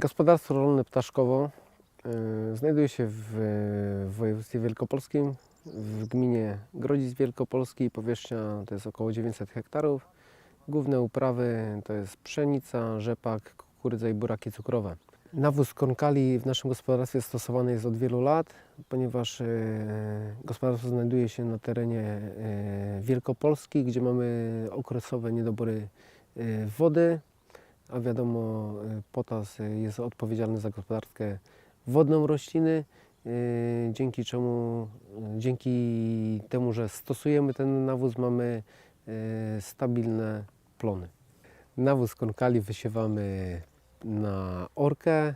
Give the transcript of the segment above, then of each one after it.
Gospodarstwo rolne Ptaszkowo y, znajduje się w, województwie wielkopolskim, w gminie Grodzic Wielkopolski. Powierzchnia to jest około 900 hektarów. Główne uprawy to jest pszenica, rzepak, kukurydza i buraki cukrowe. Nawóz konkali w naszym gospodarstwie stosowany jest od wielu lat, ponieważ y, gospodarstwo znajduje się na terenie y, Wielkopolski, gdzie mamy okresowe niedobory wody a wiadomo, y, potas y, jest odpowiedzialny za gospodarkę wodną rośliny, y, dzięki czemu, dzięki temu, że stosujemy ten nawóz, mamy stabilne plony. Nawóz konkali wysiewamy na orkę,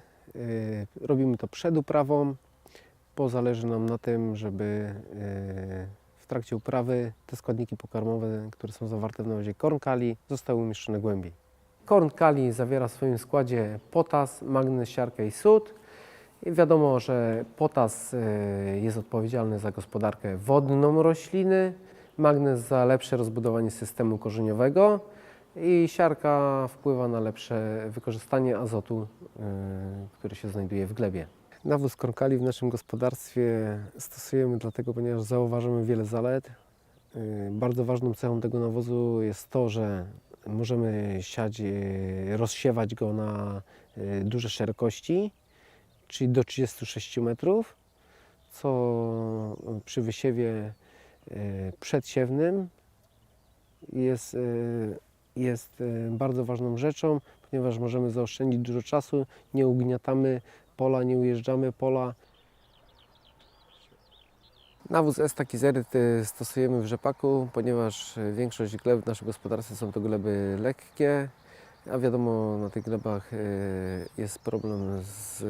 robimy to przed uprawą, bo zależy nam na tym, żeby w trakcie uprawy te składniki pokarmowe, które są zawarte w nawozie konkali, zostały umieszczone głębiej. Korn kali zawiera w swoim składzie potas, magnez, siarkę i sód. I wiadomo, że potas y, jest odpowiedzialny za gospodarkę wodną rośliny, magnez za lepsze rozbudowanie systemu korzeniowego i siarka wpływa na lepsze wykorzystanie azotu, y, który się znajduje w glebie. Nawóz kornkali w naszym gospodarstwie stosujemy dlatego, ponieważ zauważamy wiele zalet. Y, Bardzo ważną cechą tego nawozu jest to, że możemy siać, y, rozsiewać go na y, duże szerokości, czyli do 36 metrów, co przy wysiewie przedsiewnym jest, jest bardzo ważną rzeczą, ponieważ możemy zaoszczędzić dużo czasu, nie ugniatamy pola, nie ujeżdżamy pola. Nawóz Estakizeryt y, stosujemy w rzepaku, ponieważ y, większość gleb w naszym gospodarstwie są to gleby lekkie, a wiadomo na tych glebach y, jest problem z,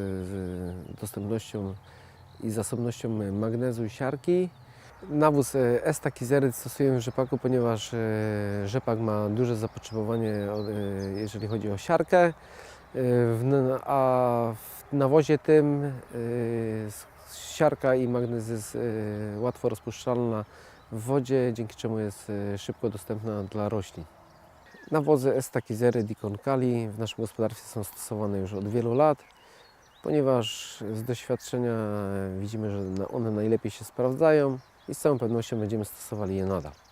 dostępnością i zasobnością magnezu i siarki. Nawóz Estakizeryt stosujemy w rzepaku, ponieważ rzepak ma duże zapotrzebowanie, jeżeli chodzi o siarkę, a w nawozie tym siarka i magnez jest y, łatwo rozpuszczalna w wodzie, dzięki czemu jest y, szybko dostępna dla roślin. Nawozy Estakizery Dicon Kali w naszym gospodarstwie są stosowane już od wielu lat, ponieważ z doświadczenia widzimy, że one najlepiej się sprawdzają i z całą pewnością będziemy stosowali je nadal.